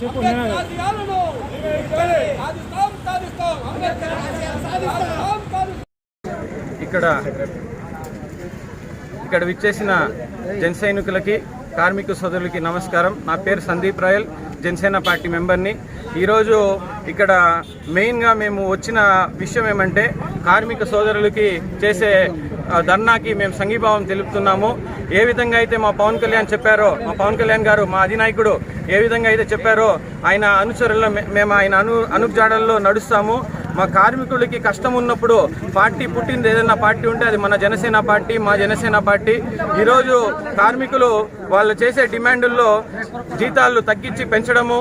చెప్పు ఇక్కడ ఇక్కడ విచ్చేసిన జన సైనికులకి కార్మిక సోదరులకి నమస్కారం. నా పేరు సందీప్ రాయల్ జనసేన పార్టీ మెంబర్ని. ఈరోజు ఇక్కడ మెయిన్గా మేము వచ్చిన విషయం ఏమంటే కార్మిక సోదరులకి చేసే ధర్నాకి మేము సంఘీభావం తెలుపుతున్నాము. ఏ విధంగా అయితే మా పవన్ కళ్యాణ్ చెప్పారో మా పవన్ కళ్యాణ్ గారు మా అధినాయకుడు ఏ విధంగా అయితే చెప్పారో ఆయన అనుచరుల్లో మేము ఆయన అను అనుజాడల్లో నడుస్తాము. మా కార్మికులకి కష్టం ఉన్నప్పుడు పార్టీ పుట్టింది ఏదైనా పార్టీ ఉంటే అది మన జనసేన పార్టీ మా జనసేన పార్టీ. ఈరోజు కార్మికులు వాళ్ళు చేసే డిమాండుల్లో జీతాలు తగ్గించి పెంచడము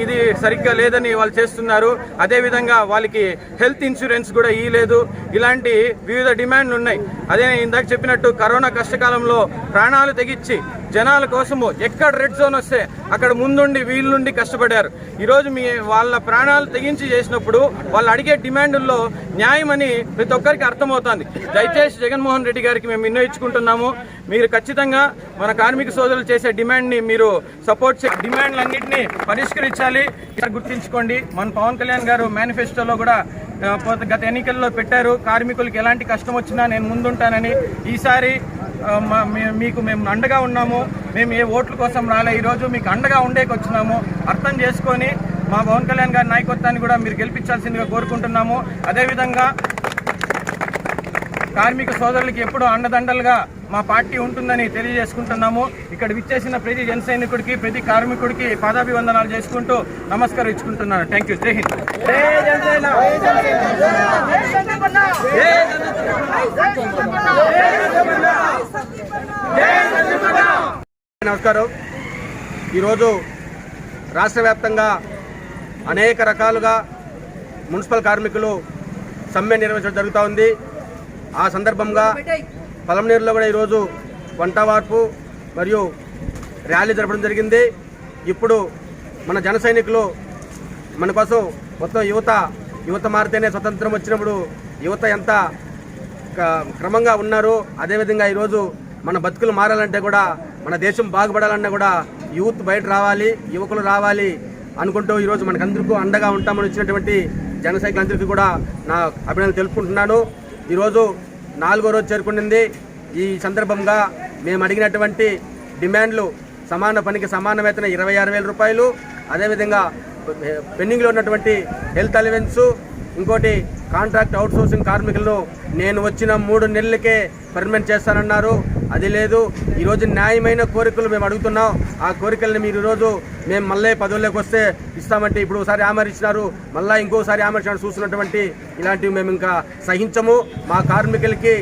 ఇది సరిగ్గా లేదని వాళ్ళు చేస్తున్నారు. అదేవిధంగా వాళ్ళకి హెల్త్ ఇన్సూరెన్స్ కూడా ఇయ్యలేదు. ఇలాంటి వివిధ డిమాండ్లు ఉన్నాయి. అదే ఇందాక చెప్పినట్టు కరోనా కష్టకాలంలో ప్రాణాలు తెగించి జనాల కోసము ఎక్కడ రెడ్ జోన్ వస్తే అక్కడ ముందుండి వీళ్ళుండి కష్టపడారు. ఈరోజు మీ వాళ్ళ ప్రాణాలు తెగించి చేసినప్పుడు వాళ్ళు అడిగే డిమాండుల్లో న్యాయమని ప్రతి ఒక్కరికి అర్థమవుతుంది. దయచేసి జగన్మోహన్ రెడ్డి గారికి మేము విన్నవించుకుంటున్నాము. మీరు ఖచ్చితంగా మన కార్మిక సోదరులు చేసే డిమాండ్ని మీరు సపోర్ట్ చే డిమాండ్లన్నింటినీ పరిష్కరించాలి. గుర్తించుకోండి మన పవన్ కళ్యాణ్ గారు మేనిఫెస్టోలో కూడా గత ఎన్నికల్లో పెట్టారు. కార్మికులకు ఎలాంటి కష్టం వచ్చినా నేను ముందుంటానని. ఈసారి మీకు మేము అండగా ఉన్నాము. మేము ఏ ఓట్ల కోసం రాలే. ఈరోజు మీకు అండగా ఉండేకి వచ్చినాము. అర్థం చేసుకొని మా పవన్ కళ్యాణ్ గారి నాయకత్వాన్ని కూడా మీరు గెలిపించాల్సిందిగా కోరుకుంటున్నాము. అదేవిధంగా కార్మిక సోదరులకి ఎప్పుడూ అండదండలుగా మా పార్టీ ఉంటుందని తెలియజేసుకుంటున్నాము. ఇక్కడ విచ్చేసిన ప్రతి జన సైనికుడికి ప్రతి కార్మికుడికి పాదాభివందనాలు చేసుకుంటూ నమస్కారం ఇచ్చుకుంటున్నాను థ్యాంక్ యూ జై హింద్ నమస్కారం. ఈరోజు రాష్ట్ర వ్యాప్తంగా అనేక రకాలుగా మున్సిపల్ కార్మికులు సమ్మె నిర్వహించడం జరుగుతూ ఉంది. ఆ సందర్భంగా పలమనేరులో కూడా ఈరోజు వంట వార్పు మరియు ర్యాలీ జరపడం జరిగింది. ఇప్పుడు మన జన సైనికులు మన కోసం మొత్తం యువత యువత మారితేనే స్వతంత్రం వచ్చినప్పుడు యువత ఎంత క- క్రమంగా ఉన్నారు. అదేవిధంగా ఈరోజు మన బతుకులు మారాలంటే కూడా మన దేశం బాగుపడాలన్నా కూడా యూత్ బయట రావాలి యువకులు రావాలి అనుకుంటూ ఈరోజు మనకందరికీ అండగా ఉంటామని వచ్చినటువంటి జన సైకిలందరికీ కూడా నా అభినందన తెలుపుకుంటున్నాను. ఈరోజు నాలుగో రోజు చేరుకుంటుంది ఈ సందర్భంగా మేము అడిగినటువంటి డిమాండ్లు సమాన పనికి సమాన వేతన ఇరవై ఆరు వేల రూపాయలు. అదేవిధంగా పెండింగ్లో ఉన్నటువంటి హెల్త్ అలవెన్స్ ఇంకోటి కాంట్రాక్ట్ అవుట్సోర్సింగ్ కార్మికులను నేను వచ్చిన మూడు నెలలకే పర్మనెంట్ చేస్తానన్నారు. అది లేదు. ఈరోజు న్యాయమైన కోరికలు మేము అడుగుతున్నాం. ఆ కోరికల్ని మీరు ఈరోజు మేము మళ్ళీ పదవుల్లోకి వస్తే ఇస్తామంటే ఇప్పుడు ఒకసారి ఆమరించినారు మళ్ళీ ఇంకోసారి ఆమరించినారు చూసినటువంటి ఇలాంటివి మేము ఇంకా సహించము. మా కార్మికులకి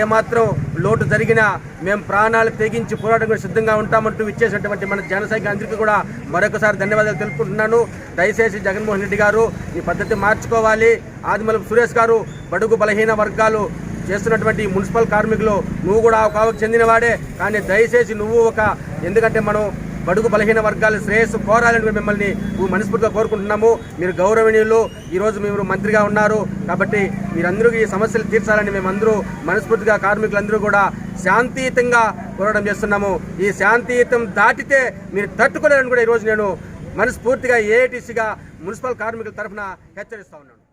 ఏమాత్రం లోటు జరిగినా మేము ప్రాణాలు తెగించి పోరాటం కూడా సిద్ధంగా ఉంటామంటూ ఇచ్చేసినటువంటి మన జనసైకి అందరికీ కూడా మరొకసారి ధన్యవాదాలు తెలుపుకుంటున్నాను. దయచేసి జగన్మోహన్ రెడ్డి గారు ఈ పద్ధతి మార్చుకోవాలి. ఆదిమలపు సురేష్ గారు బడుగు బలహీన వర్గాలు చేస్తున్నటువంటి మున్సిపల్ కార్మికులు నువ్వు కూడా ఒక కావకు చెందినవాడే. కానీ దయచేసి నువ్వు ఒక ఎందుకంటే మనం బడుగు బలహీన వర్గాల శ్రేయస్సు కోరాలని మిమ్మల్ని నువ్వు మనస్ఫూర్తిగా కోరుకుంటున్నాము. మీరు గౌరవనీయులు ఈరోజు మీరు మంత్రిగా ఉన్నారు. కాబట్టి మీరందరూ ఈ సమస్యలు తీర్చాలని మేమందరూ మనస్ఫూర్తిగా కార్మికులందరూ కూడా శాంతియుతంగా పోరాటం చేస్తున్నాము. ఈ శాంతియుతం దాటితే మీరు తట్టుకోలేరని కూడా ఈరోజు నేను మనస్ఫూర్తిగా ఏఐటీసీగా మున్సిపల్ కార్మికుల తరఫున హెచ్చరిస్తా ఉన్నాను.